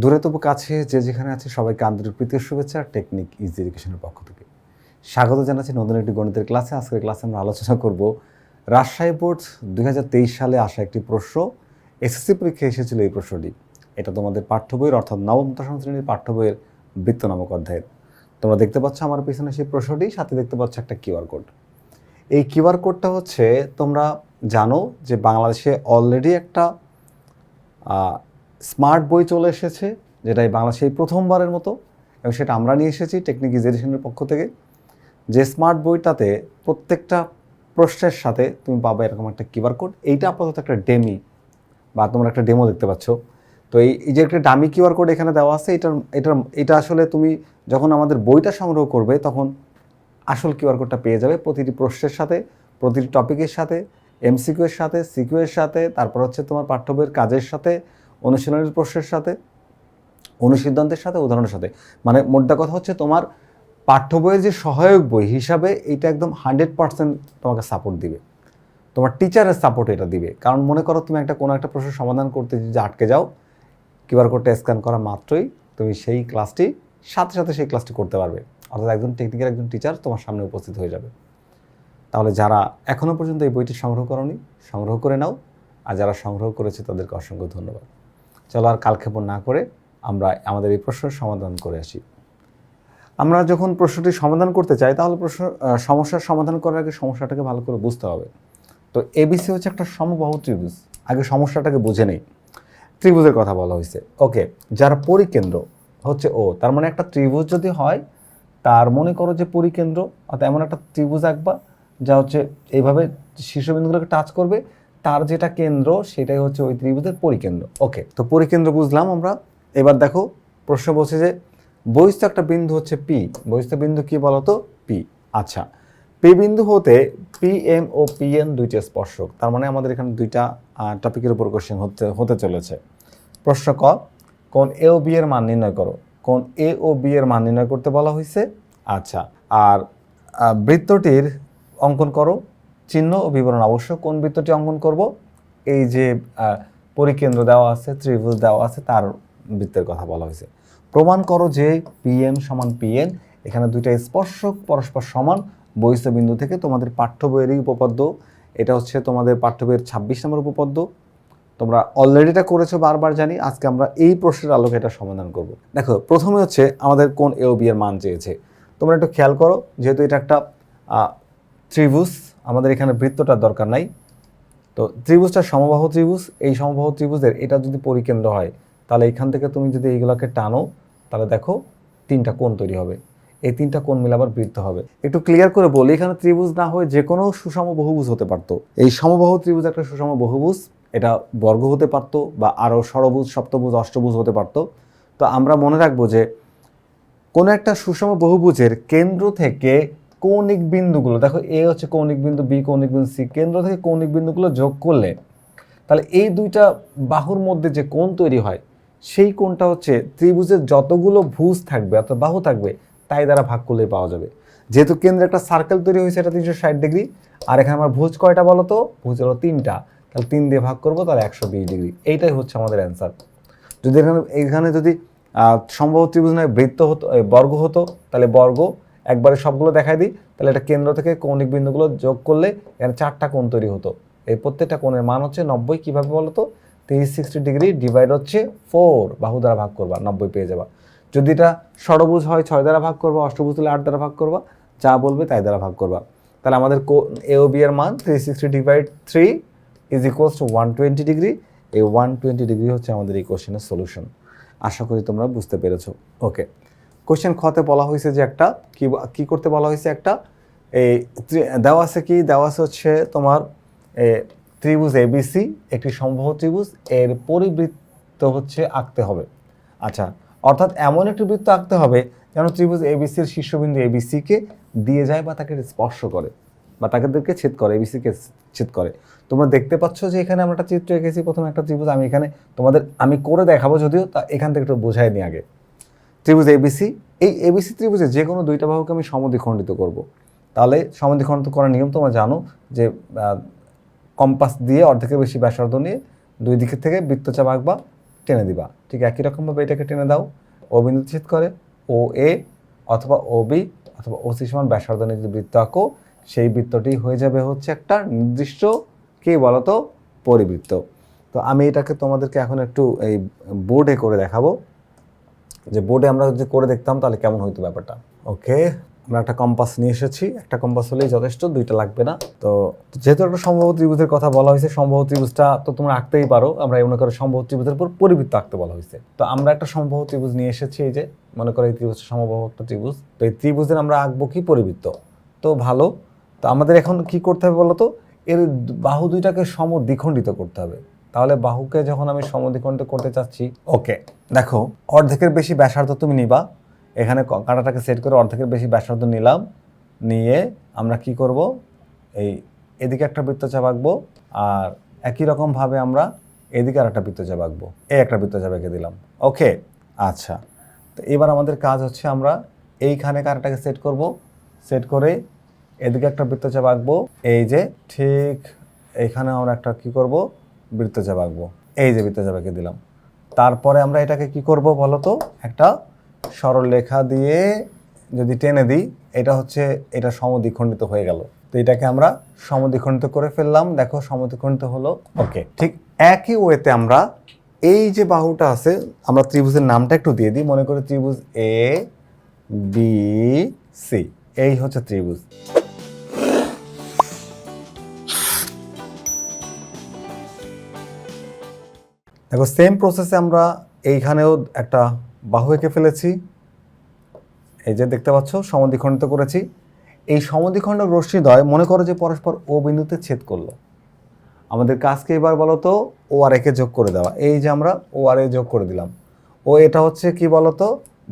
দূরে তবু কাছে, যে যেখানে আছে, সবাইকে আন্তরিক প্রীতির শুভেচ্ছা টেকনিক ইজি এডুকেশনের পক্ষ থেকে। স্বাগত জানাচ্ছি নতুন একটি গণিতের ক্লাসে। আজকের ক্লাসে আমরা আলোচনা করব রাজশাহী বোর্ড দুই হাজার তেইশ সালে আসা একটি প্রশ্ন। এসএসসি পরীক্ষায় এসেছিল এই প্রশ্নটি। এটা তোমাদের পাঠ্য বইয়ের, অর্থাৎ নবম দশম শ্রেণির পাঠ্য বইয়ের বৃত্ত নামক অধ্যায়ের। তোমরা দেখতে পাচ্ছ আমার পিছনে সেই প্রশ্নটি, সাথে দেখতে পাচ্ছ একটা কিউআর কোড। এই কিউআর কোডটা হচ্ছে, তোমরা জানো যে বাংলাদেশে অলরেডি একটা স্মার্ট বই চলে এসেছে যেটা এই বাংলাদেশে প্রথমবারের মতো, এবং সেটা আমরা নিয়ে এসেছি টেকনিক ইজেডিশনের পক্ষ থেকে। যে স্মার্ট বইটাতে প্রত্যেকটা প্রশ্নের সাথে তুমি পাবে এরকম একটা কিউআর কোড। এইটা আপাতত একটা ডেমি, বা তোমরা একটা ডেমো দেখতে পাচ্ছ। তো এই এই যে একটা ডামি কিউআর কোড এখানে দেওয়া আছে, এটার এটার, এটা আসলে তুমি যখন আমাদের বইটা সংগ্রহ করবে, তখন আসল কিউআর কোডটা পেয়ে যাবে প্রতিটি প্রশ্নের সাথে, প্রতিটি টপিকের সাথে, এমসিকিউ এর সাথে, সিকিউ এর সাথে, তারপর হচ্ছে তোমার পাঠ্য বইয়ের কাজের সাথে অনুশীলনের প্রশ্নের সাথে, অনুসিদ্ধান্তের সাথে, উদাহরণের সাথে। মানে মোদ্দা কথা হচ্ছে তোমার পাঠ্য বইয়ের যে সহায়ক বই হিসাবে এটা একদম হান্ড্রেড পার্সেন্ট তোমাকে সাপোর্ট দিবে। তোমার টিচারের সাপোর্ট এটা দিবে। কারণ মনে করো তুমি একটা কোনো একটা প্রশ্নের সমাধান করতে যদি আটকে যাও কিউআর কোডটা স্ক্যান করা মাত্রই তুমি সেই ক্লাসটি, সাথে সাথে সেই ক্লাসটি করতে পারবে। অর্থাৎ একজন টেকনিক্যাল, একজন টিচার তোমার সামনে উপস্থিত হয়ে যাবে। তাহলে যারা এখনও পর্যন্ত এই বইটি সংগ্রহ করনি, সংগ্রহ করে নাও। আর যারা সংগ্রহ করেছে তাদেরকে অসংখ্য ধন্যবাদ। চলো আর কালক্ষেপণ না করে আমরা আমাদের এই প্রশ্নের সমাধান করে আসি। আমরা যখন প্রশ্নটি সমাধান করতে চাই, তাহলে প্রশ্ন সমস্যার সমাধান করার আগে সমস্যাটাকে ভালো করে বুঝতে হবে। তো এবিসি হচ্ছে একটা সমবাহু ত্রিভুজ। আগে সমস্যাটাকে বুঝে নেই। ত্রিভুজের কথা বলা হয়েছে। ওকে, যার পরিকেন্দ্র হচ্ছে ও তার মানে একটা ত্রিভুজ যদি হয়, তার মনে করো যে পরিকেন্দ্র, অর্থাৎ এমন একটা ত্রিভুজ আঁকবা, যা হচ্ছে এইভাবে শীর্ষবিন্দুগুলোকে টাচ করবে তার যেটা কেন্দ্র, সেটাই হচ্ছে ওই ত্রিভুজের পরিকেন্দ্র। ওকে তো পরিকেন্দ্র বুঝলাম আমরা। এবার দেখো, প্রশ্ন বলছে যে, বহিস্থ একটা বিন্দু হচ্ছে পি বহিস্থ বিন্দু কি বলতো? পি আচ্ছা পি বিন্দু হতে পি এম ও পি এন দুইটা স্পর্শক। তার মানে আমাদের এখানে দুইটা টপিকের উপর কোশ্চেন হতে হতে চলেছে। প্রশ্ন ক, কোন এ ও বি এর মান নির্ণয় করো? কোন এ ও বি এর মান নির্ণয় করতে বলা হয়েছে আচ্ছা আর বৃত্তটির অঙ্কন করো। চিহ্ন ও বিবরণ। অবশ্য কোন বৃত্তটি অঙ্কন করব? এই যে পরিকেন্দ্র দেওয়া আছে, ত্রিভুজ দেওয়া আছে, তার বৃত্তের কথা বলা হয়েছে। প্রমাণ করো যে পিএম সমান পিএন এখানে দুইটা স্পর্শক পরস্পর সমান, বহিস্থ বিন্দু থেকে তোমাদের পাঠ্য বইয়েরই উপপাদ্য। এটা হচ্ছে তোমাদের পাঠ্য বইয়ের ছাব্বিশ নম্বর উপপাদ্য। তোমরা অলরেডি এটা করেছ, বারবার জানি। আজকে আমরা এই প্রশ্নের আলোকে এটা সমাধান করব। দেখো, প্রথমে হচ্ছে আমাদের কোন এ বি এর মান চেয়েছে। তোমরা একটু খেয়াল করো, যেহেতু এটা একটা ত্রিভুজ, আমাদের এখানে বৃত্তটার দরকার নাই। তো ত্রিভুজটা সমবাহু ত্রিভুজ, এই সমবাহু ত্রিভুজের এটা যদি পরিকেন্দ্র হয়, তাহলে এখান থেকে তুমি যদি এইগুলোকে টানো, তাহলে দেখো তিনটা কোণ তৈরি হবে। এই তিনটা কোণ মিলে আবার বৃত্ত হবে। একটু ক্লিয়ার করে বলি, এখানে ত্রিভুজ না হয়ে যে কোনো সুষম বহুভুজ হতে পারতো। এই সমবাহু ত্রিভুজ একটা সুষম বহুভুজ, এটা বর্গ হতে পারতো বা আরও ষড়ভুজ সপ্তভুজ, অষ্টভুজ হতে পারতো। তো আমরা মনে রাখব যে কোনো একটা সুষম বহুভুজের কেন্দ্র থেকে কৌণিক বিন্দুগুলো, দেখো এ হচ্ছে কৌণিক বিন্দু বি কৌণিক বিন্দু সি কেন্দ্র থেকে কৌণিক বিন্দুগুলো যোগ করলে, তাহলে এই দুইটা বাহুর মধ্যে যে কোণ তৈরি হয়, সেই কোণটা হচ্ছে ত্রিভুজের যতগুলো ভুজ থাকবে, অর্থাৎ বাহু থাকবে, তাই দ্বারা ভাগ করলেই পাওয়া যাবে। যেহেতু কেন্দ্রে একটা সার্কেল তৈরি হয়েছে, এটা তিনশো ষাট ডিগ্রি, আর এখানে আমার ভুজ কয়টা বলো তো ভুজ হলো তিনটা। তাহলে তিন দিয়ে ভাগ করব, তাহলে একশো বিশ ডিগ্রি। এইটাই হচ্ছে আমাদের অ্যান্সার যদি এখানে এখানে যদি সম্ভব ত্রিভুজ নয় বৃত্ত হতো বর্গ হতো, তাহলে বর্গ একবারে সবগুলো দেখাই দিই। তাহলে এটা কেন্দ্র থেকে কৌণিক বিন্দুগুলো যোগ করলে এখানে চারটা কোণ তৈরি হতো। এই প্রত্যেকটা কোণের মান হচ্ছে নব্বই, কীভাবে বলো তো? তিরিশ, সিক্সটি ডিগ্রি ডিভাইড হচ্ছে ফোর, বাহু দ্বারা ভাগ করবা, নব্বই পেয়ে যাবা। যদি এটা ষড়ভুজ হয়, ছয় দ্বারা ভাগ করবা, অষ্টভুজ হলে আট দ্বারা ভাগ করবা, যা বলবে তাই দ্বারা ভাগ করবা। তাহলে আমাদের এ ও বি এর মান three sixty divide three is equals to one twenty degree এই ওয়ান টোয়েন্টি ডিগ্রি হচ্ছে আমাদের এই কোশ্চেনের সলিউশন আশা করি তোমরা বুঝতে পেরেছ। ওকে কোশ্চেন খতে বলা হয়েছে যে একটা, কি কি করতে বলা হয়েছে একটা? এই দেওয়া আছে কি? দেওয়া আছে হচ্ছে তোমার ত্রিভুজ এবিসি একটি সম্ভব ত্রিভুজ, এর পরিবৃত্ত হচ্ছে আঁকতে হবে। আচ্ছা অর্থাৎ এমন একটি বৃত্ত আঁকতে হবে যেন ত্রিভুজ এবিসির শীর্ষবিন্দু এবিসিকে দিয়ে যায় বা তাকে স্পর্শ করে, বা তাদেরকে ছেদ করে এবিসিকে ছেদ করে। তোমরা দেখতে পাচ্ছ যে এখানে আমরা একটা চিত্র এঁকেছি, প্রথমে একটা ত্রিভুজ আমি এখানে তোমাদের, আমি করে দেখাবো যদিও, তা এখান থেকে একটু বোঝাই নি আগে। ত্রিভুজ এবিসি এই এবিসি ত্রিভুজে যে কোনো দুইটা বাহুকে আমি সমদ্বিখণ্ডিত করব। তাহলে সমদ্বিখণ্ডিত করার নিয়ম তোমরা জানো যে কম্পাস দিয়ে অর্ধেকের বেশি ব্যাসার্ধ নিয়ে দুই দিকের থেকে বৃত্তচাপ আঁকবা, টেনে দিবা। ঠিক একই রকমভাবে এটাকে টেনে দাও। ও বিন্দু ছেদ করে ও এ অথবা ও বি অথবা ও সি সমান ব্যাসার্ধ নিয়ে যদি বৃত্ত আঁকো, সেই বৃত্তটি হয়ে যাবে হচ্ছে একটা নির্দিষ্ট, কি বলতো, পরিবৃত্ত। তো আমি এটাকে তোমাদেরকে এখন একটু এই বোর্ডে করে দেখাবো। যে বোর্ডে আমরা যদি করে দেখতাম, তাহলে কেমন হইতো ব্যাপারটা? ওকে আমরা একটা কম্পাস নিয়ে এসেছি। একটা কম্পাস হলেই যথেষ্ট, দুইটা লাগবে না। তো যেহেতু একটা সম্ভব ত্রিভুজের কথা বলা হয়েছে সম্ভব ত্রিভুজটা তো তোমরা আঁকতেই পারো। আমরা মনে করো সম্ভব ত্রিভুজের উপর পরিবৃত্ত আঁকতে বলা হয়েছে। তো আমরা একটা সম্ভব ত্রিভুজ নিয়ে এসেছি, এই যে, মনে করো এই ত্রিভুজটা সম্ভব একটা ত্রিভুজ। তো এই ত্রিভুজের আমরা আঁকবো কি পরিবৃত্ত? তো ভালো। তো আমাদের এখন কি করতে হবে বলো তো এর বাহু দুইটাকে সম দ্বিখণ্ডিত করতে হবে। তাহলে বাহুকে যখন আমি সমদ্বিখণ্ডিত করতে চাচ্ছি, ওকে, দেখো, অর্ধেকের বেশি ব্যাসার্ধ তুমি নিবা। এখানে কাঁটাটাকে সেট করে অর্ধেকের বেশি ব্যাসার্ধ নিলাম। নিয়ে আমরা কি করব? এই এদিকে একটা বৃত্তচাপ আঁকবো, আর একই রকমভাবে আমরা এদিকে আর একটা বৃত্তচাপ আঁকবো। এই একটা বৃত্তচাপ এঁকে দিলাম। ওকে আচ্ছা। তো এবার আমাদের কাজ হচ্ছে আমরা এইখানে কাঁটাটাকে সেট করব। সেট করে এদিকে একটা বৃত্তচাপ আঁকবো। এই যে ঠিক এইখানে আমরা একটা কি করব? বৃত্তচাপ আঁকবো। এই যে বৃত্তচাপ এঁকে দিলাম। তারপরে আমরা এটাকে কি করব বলো তো? একটা সরল লেখা দিয়ে যদি টেনে দিই, এটা হচ্ছে, এটা সমদ্বিখণ্ডিত হয়ে গেল। তো এটাকে আমরা সমদ্বিখণ্ডিত করে ফেললাম। দেখো, সমদ্বিখণ্ডিত হলো, ওকে, ঠিক একই ওয়েতে আমরা এই যে বাহুটা আছে, আমরা ত্রিভুজের নামটা একটু দিয়ে দিই। মনে করি ত্রিভুজ এ বি সি এই হচ্ছে ত্রিভুজ। দেখো সেম প্রসেসে আমরা এইখানেও একটা বাহু এঁকে ফেলেছি। এই যে দেখতে পাচ্ছ, সমদ্বিখণ্ডিত করেছি। এই সমদ্বিখণ্ড রশ্মিদ্বয়, মনে করো যে পরস্পর ও বিন্দুতে ছেদ করল। আমাদের কাজকে এবার বলো তো, ও আর একে যোগ করে দেওয়া। এই যে আমরা ও আর এ যোগ করে দিলাম। ও এটা হচ্ছে কি বলো তো,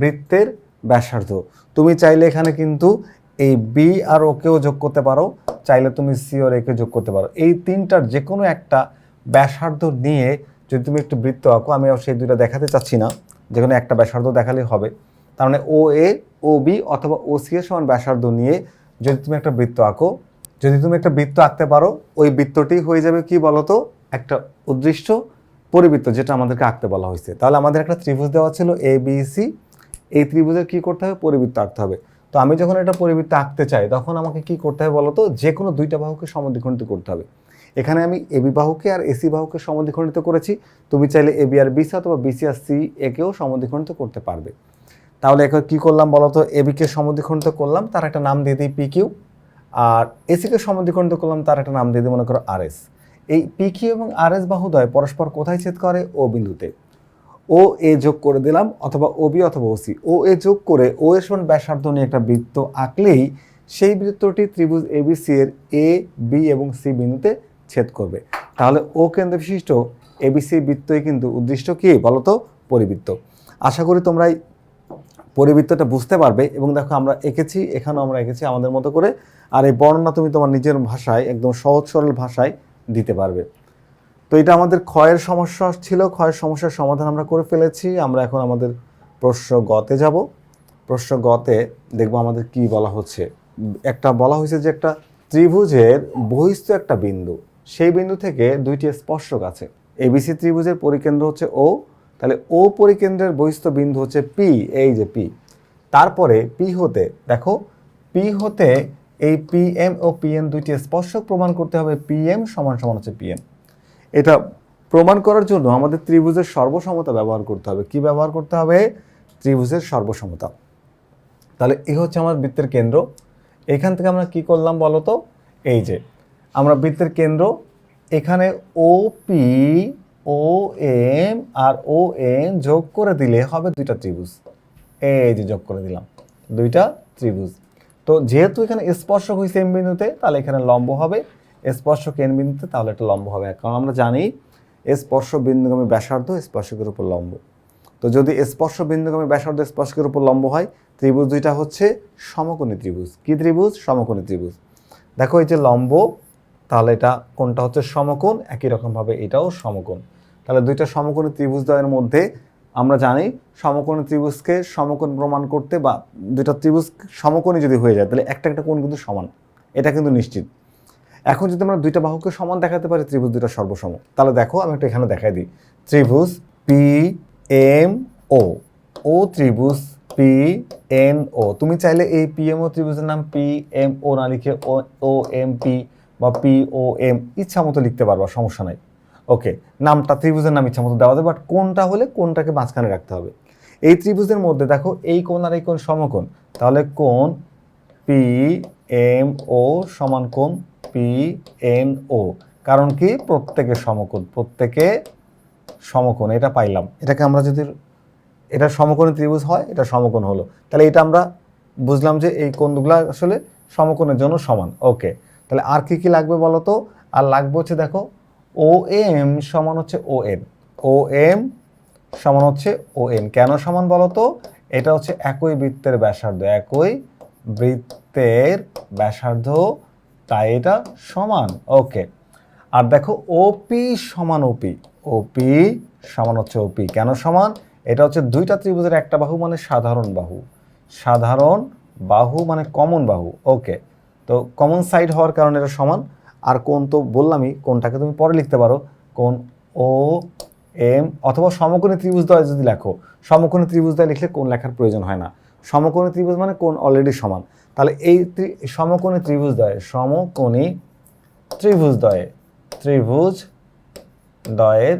বৃত্তের ব্যাসার্ধ। তুমি চাইলে এখানে কিন্তু এই বি আর ওকেও যোগ করতে পারো। চাইলে তুমি সি আর একে যোগ করতে পারো। এই তিনটার যে কোনো একটা ব্যাসার্ধ নিয়ে যদি তুমি একটু বৃত্ত আঁকো, আমি আর সেই দুইটা দেখাতে চাচ্ছি না। যে কোনো একটা ব্যাসার্ধ দেখালেই হবে। তার মানে ও এ ও বি অথবা ও সি এর সমান ব্যাসার্ধ নিয়ে যদি তুমি একটা বৃত্ত আঁকো, যদি তুমি একটা বৃত্ত আঁকতে পারো, ওই বৃত্তটি হয়ে যাবে কি বলতো? একটা উদ্দৃষ্ট পরিবৃত্ত যেটা আমাদেরকে আঁকতে বলা হয়েছে। তাহলে আমাদের একটা ত্রিভুজ দেওয়া ছিল এ বি সি এই ত্রিভুজের কি করতে হবে? পরিবৃত্ত আঁকতে হবে। তো আমি যখন একটা পরিবৃত্ত আঁকতে চাই, তখন আমাকে কি করতে হবে বলতো? যে কোনো দুইটা বাহুকে সমদ্বিখণ্ডিত করতে হবে। এখানে আমি এবি বাহুকে আর এসি বাহুকে সমদ্বিখণ্ডিত করেছি। তুমি চাইলে এবি আর বিসি অথবা বিসি আর সি একেও সমদ্বিখণ্ডিত করতে পারবে। তাহলে এখন কী করলাম বলতো? এবিকে সমদ্বিখণ্ডিত করলাম, তার একটা নাম দিয়ে দিই পি কিউ। আর এসিকে সমদ্বিখণ্ডিত করলাম, তার একটা নাম দিয়ে দিই মনে করো আর এস। এই পি কিউ এবং আর এস বাহুদ্বয় পরস্পর কোথায় ছেদ করে? ও বিন্দুতে। ও এ যোগ করে দিলাম অথবা ও বি অথবা ওসি ও এ যোগ করে ও এর সমান ব্যাসার্ধ নিয়ে একটা বৃত্ত আঁকলেই সেই বৃত্তটি ত্রিভুজ এবিসি এর এ, বি এবং সি বিন্দুতে ছেদ করবে। তাহলে ও কেন্দ্র বিশিষ্ট এবিসি বৃত্তই কিন্তু উদ্দিষ্ট কি? বলতো পরিবৃত্ত। আশা করি তোমরা এই পরিবৃত্তটা বুঝতে পারবে এবং দেখো আমরা এঁকেছি, এখানেও আমরা এঁকেছি আমাদের মতো করে। আর এই বর্ণনা তুমি তোমার নিজের ভাষায়, একদম সহজ সরল ভাষায় দিতে পারবে। তো এটা আমাদের ক্ষয়ের সমস্যা ছিল। ক্ষয়ের সমস্যার সমাধান আমরা করে ফেলেছি। আমরা এখন আমাদের প্রশ্ন গতে যাব। প্রশ্ন গতে দেখব আমাদের কি বলা হচ্ছে। একটা বলা হয়েছে যে একটা ত্রিভুজের বহিস্থ একটা বিন্দু। সেই বিন্দু থেকে দুইটি স্পর্শক আছে। এবিসি ত্রিভুজের পরিকেন্দ্র হচ্ছে ও তাহলে ও পরিকেন্দ্রের বহিস্থ বিন্দু হচ্ছে পি এই যে পি তারপরে পি হতে, দেখো পি হতে এই পি এম ও পি এন দুইটি স্পর্শক প্রমাণ করতে হবে পি এম সমান সমান হচ্ছে পি এম এটা প্রমাণ করার জন্য আমাদের ত্রিভুজের সর্বসমতা ব্যবহার করতে হবে। কি ব্যবহার করতে হবে? ত্রিভুজের সর্বসমতা। তাহলে এই হচ্ছে আমার বৃত্তের কেন্দ্র। এখান থেকে আমরা কি করলাম বলো তো এই যে আমরা বৃত্তের কেন্দ্র, এখানে ও পি ও এম আর ও এন যোগ করে দিলে হবে দুইটা ত্রিভুজ। এই যে যোগ করে দিলাম, দুইটা ত্রিভুজ। তো যেহেতু এখানে স্পর্শক হয়েছে এম বিন্দুতে, তাহলে এখানে লম্ব হবে। স্পর্শক এন বিন্দুতে, তাহলে একটা লম্ব হবে। কারণ আমরা জানি স্পর্শ বিন্দুগামী ব্যাসার্ধ স্পর্শকের উপর লম্ব। তো যদি স্পর্শ বিন্দুগামী ব্যাসার্ধ স্পর্শকের উপর লম্ব হয়, ত্রিভুজ দুইটা হচ্ছে সমকোণী ত্রিভুজ। কি ত্রিভুজ? সমকোণী ত্রিভুজ। দেখো এই যে লম্ব তাহলে এটা কোনটা হচ্ছে সমকোণ? একই রকমভাবে এটাও সমকোণ। তাহলে দুইটা সমকোণী ত্রিভুজদ্বয়ের মধ্যে আমরা জানি সমকোণী ত্রিভুজকে সমকোণ প্রমাণ করতে বা দুইটা ত্রিভুজ সমকোণী যদি হয়ে যায়, তাহলে একটা একটা কোণ কিন্তু সমান। এটা কিন্তু নিশ্চিত। এখন যদি আমরা দুইটা বাহুকে সমান দেখাতে পারি, ত্রিভুজ দুইটা সর্বসম, তাহলে দেখো আমি একটা এখানে দেখাই দিই। ত্রিভুজ পি এম ও ও ত্রিভুজ পি এন ও তুমি চাইলে এই পি এম ও ত্রিভুজের নাম পি এম ও না লিখে ও ও এম পি বা পি ও এম ইচ্ছা মতো লিখতে পারবা, সমস্যা নাই। ওকে নামটা ত্রিভুজের নাম ইচ্ছা মতো দেওয়া যায় বাট কোনটা হলে কোনটাকে মাঝখানে রাখতে হবে। এই ত্রিভুজের মধ্যে দেখো, এই কোণ আর এই কোণ সমকোণ। তাহলে কোণ পি এম ও সমান কোণ পি এন ও কারণ কি? প্রত্যেকে সমকোণ প্রত্যেকে সমকোণ, এটা পাইলাম। এটাকে আমরা যদি, এটা সমকোণী ত্রিভুজ হয়, এটা সমকোণ হলো। তাহলে এটা আমরা বুঝলাম যে এই কোণগুলো আসলে সমকোণের জন্য সমান। ওকে তাহলে আর কি কি লাগবে বলো তো? আর লাগবে হচ্ছে দেখো ও এম সমান হচ্ছে ও এন ও এম সমান হচ্ছে ও এন কেন সমান বলো তো? এটা হচ্ছে একই বৃত্তের ব্যাসার্ধ, একই বৃত্তের ব্যাসার্ধ, তাই এটা সমান। ওকে আর দেখো ওপি সমান ওপি ওপি সমান হচ্ছে ওপি কেন সমান? এটা হচ্ছে দুইটা ত্রিভুজের একটা বাহু মানে সাধারণ বাহু। সাধারণ বাহু মানে কমন বাহু। ওকে তো কমন সাইড হওয়ার কারণে এটা সমান। আর কোন তো বললামই, কোনটাকে তুমি পরে লিখতে পারো। কোন ও এম অথবা সমকোণী ত্রিভুজদ্বয় যদি লেখো, সমকোণী ত্রিভুজদ্বয় লিখলে কোন লেখার প্রয়োজন হয় না। সমকোণী ত্রিভুজ মানে কোন অলরেডি সমান। তাহলে এই সমকোণী ত্রিভুজ ত্রিভুজদ্বয় সমকোণী ত্রিভুজদ্বয়ে ত্রিভুজ দয়ের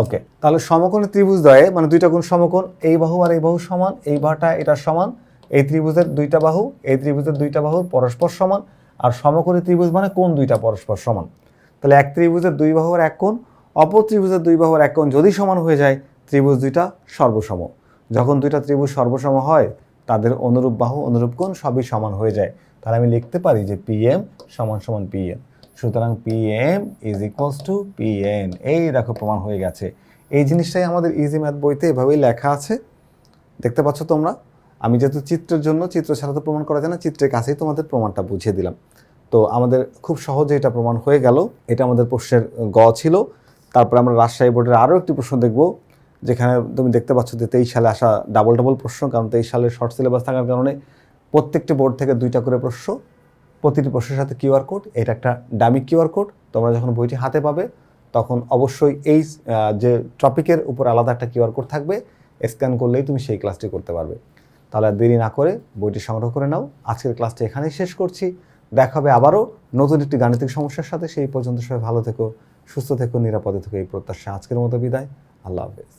ওকে তাহলে সমকোণী ত্রিভুজদ্বয়ে মানে দুইটা কোণ সমকোণ, এই বাহু আর এই বাহু সমান, এই বাহুটা এটা সমান। এই ত্রিভুজের দুইটা বাহু, এই ত্রিভুজের দুইটা বাহু পরস্পর সমান, আর সমকোণী ত্রিভুজ মানে কোন দুইটা পরস্পর সমান। তাহলে এক ত্রিভুজের দুই বাহুর এক কোণ, অপর ত্রিভুজের দুই বাহুর এক কোণ যদি সমান হয়ে যায়, ত্রিভুজ দুইটা সর্বসম। যখন দুইটা ত্রিভুজ সর্বসম হয়, তাদের অনুরূপ বাহু, অনুরূপ কোণ সবই সমান হয়ে যায়। তাহলে আমি লিখতে পারি যে পি এম সমান সমান পি এন সুতরাং P M is equals to P N এই দেখো প্রমাণ হয়ে গেছে। এই জিনিসটাই আমাদের ইজি ম্যাথ বইতে এভাবেই লেখা আছে। দেখতে পাচ্ছ তোমরা? আমি যেহেতু চিত্রের জন্য, চিত্র ছাড়া তো প্রমাণ করা যায় না, চিত্রের কাছেই তোমাদের প্রমাণটা বুঝিয়ে দিলাম। তো আমাদের খুব সহজে এটা প্রমাণ হয়ে গেল। এটা আমাদের প্রশ্নের গ ছিল। তারপরে আমরা রাজশাহী বোর্ডের আরও একটি প্রশ্ন দেখব, যেখানে তুমি দেখতে পাচ্ছ যে তেইশ সালে আসা ডাবল ডাবল প্রশ্ন, কারণ তেইশ সালে শর্ট সিলেবাস থাকার কারণে প্রত্যেকটি বোর্ড থেকে দুইটা করে প্রশ্ন, প্রতিটি প্রশ্নের সাথে কিউআর কোড এটা একটা ডামি কিউআর কোড তোমরা যখন বইটি হাতে পাবে, তখন অবশ্যই এই যে টপিকের উপর আলাদা একটা কিউআর কোড থাকবে স্ক্যান করলেই তুমি সেই ক্লাসটি করতে পারবে। তাহলে দেরি না করে বইটি সংগ্রহ করে নাও। আজকের ক্লাসটি এখানেই শেষ করছি। দেখা হবে আবারও নতুন একটি গাণিতিক সমস্যার সাথে। সেই পর্যন্ত সবাই ভালো থেকো, সুস্থ থেকো, নিরাপদে থেকো। এই প্রত্যাশা আজকের মতো বিদায়। আল্লাহ হাফেজ।